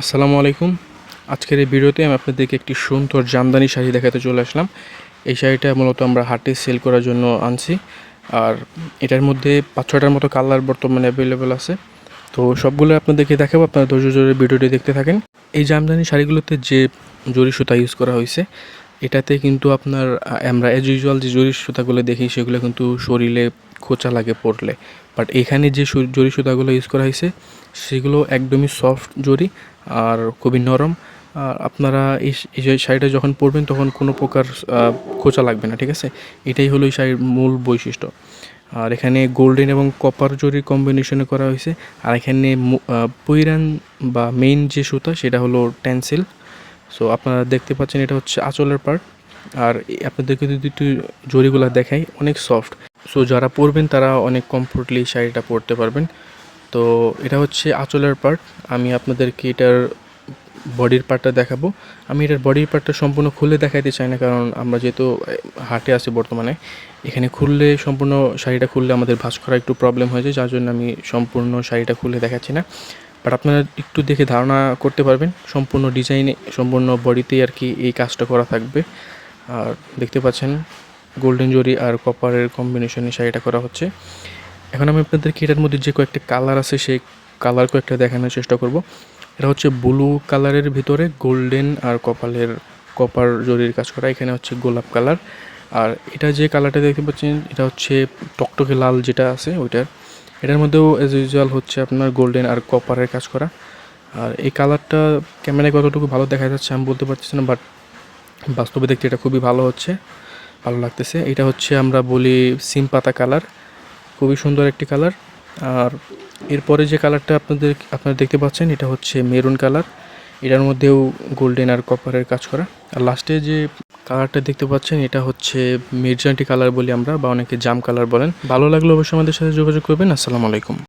আসসালামু আলাইকুম। আজকের এই ভিডিওতে আমি আপনাদেরকে একটি সুন্দর জামদানি শাড়ি দেখাতে চলে আসলাম। এই শাড়িটা মূলত আমরা হাটে সেল করার জন্য আনছি। আর এটার মধ্যে পাঁচ ছটার মতো কালার বর্তমানে অ্যাভেলেবেল আছে। তো সবগুলো আপনাদেরকে দেখাবো, আপনারা ধৈর্য ধরে ভিডিওটি দেখতে থাকেন। এই জামদানি শাড়িগুলোতে যে জরি সুতা ইউজ করা হয়েছে এটাতে কিন্তু আপনার আমরা অ্যাজ ইউজুয়াল যে জরি সুতাগুলো দেখি, সেগুলো কিন্তু শরীরে খোঁচা লাগে পড়লে। বাট এখানে যে জরি সুতাগুলো ইউজ করা হয়েছে, সেগুলো একদমই সফট জরি আর খুবই নরম। আর আপনারা এই শাড়িটা যখন পরবেন, তখন কোনো প্রকার খোঁচা লাগবে না, ঠিক আছে? এটাই হলো এই শাড়ির মূল বৈশিষ্ট্য। আর এখানে গোল্ডেন এবং কপার জরির কম্বিনেশনে করা হয়েছে। আর এখানে পৈরান বা মেইন যে সুতা, সেটা হলো টেন্সিল। সো আপনারা দেখতে পাচ্ছেন এটা হচ্ছে আঁচলের পার্ট আর আপনাদেরকে যদি একটু জরিগুলা দেখাই, অনেক সফট সো যারা পরবেন, তারা অনেক কমফোর্টলি শাড়িটা পরতে পারবেন। তো, এটা হচ্ছে আঁচলের পার্ট আমি আপনাদেরকে এটার বডির পার্টটা দেখাবো। আমি এটার বডির পার্টটা সম্পূর্ণ খুলে দেখাইতে চাই না, কারণ আমরা যেহেতু হাটে আছি বর্তমানে, এখানে খুললে, সম্পূর্ণ শাড়িটা খুললে আমাদের ভাঁজ করা একটু প্রবলেম হয়ে যায়, যার জন্য আমি সম্পূর্ণ শাড়িটা খুলে দেখাচ্ছি না। বাট আপনারা একটু দেখে ধারণা করতে পারবেন, সম্পূর্ণ ডিজাইনে সম্পূর্ণ বডিতেই আর কি এই কাজটা করা থাকবে। আর দেখতে পাচ্ছেন গোল্ডেন জরি আর কপারের কম্বিনেশনে শাড়িটা করা হচ্ছে। এখন আমি আপনাদেরকে এটার মধ্যে যে কয়েকটা কালার আছে, সেই কালার কয়েকটা দেখানোর চেষ্টা করব। এটা হচ্ছে ব্লু কালারের ভিতরে গোল্ডেন আর কপালের কপার জরির কাজ করা। এখানে হচ্ছে গোলাপ কালার আর এটা যে কালারটা দেখতে পাচ্ছেন, এটা হচ্ছে টকটকে লাল যেটা আছে, ওইটার। এটার মধ্যেও অ্যাজ ইউজুয়াল হচ্ছে আপনার গোল্ডেন আর কপারের কাজ করা। আর এই কালারটা ক্যামেরায় কতটুকু ভালো দেখা যাচ্ছে আমি বলতে পারছি না বাট বাস্তবে দেখতে এটা খুবই ভালো হচ্ছে, ভালো লাগতেছে। এটা হচ্ছে আমরা বলি সিম পাতা কালার খুবই সুন্দর একটি কালার আর এরপরে যে কালারটা আপনাদের, আপনারা দেখতে পাচ্ছেন, এটা হচ্ছে মেরুন কালার এটার মধ্যেও গোল্ডেন আর কপারের কাজ করা। আর লাস্টে যে কালারটা দেখতে পাচ্ছেন, এটা হচ্ছে মির্জান্টি কালার বলি আমরা, বা অনেকে জাম কালার বলেন। ভালো লাগলে অবশ্যই আমাদের সাথে যোগাযোগ করবেন। আসসালামু আলাইকুম।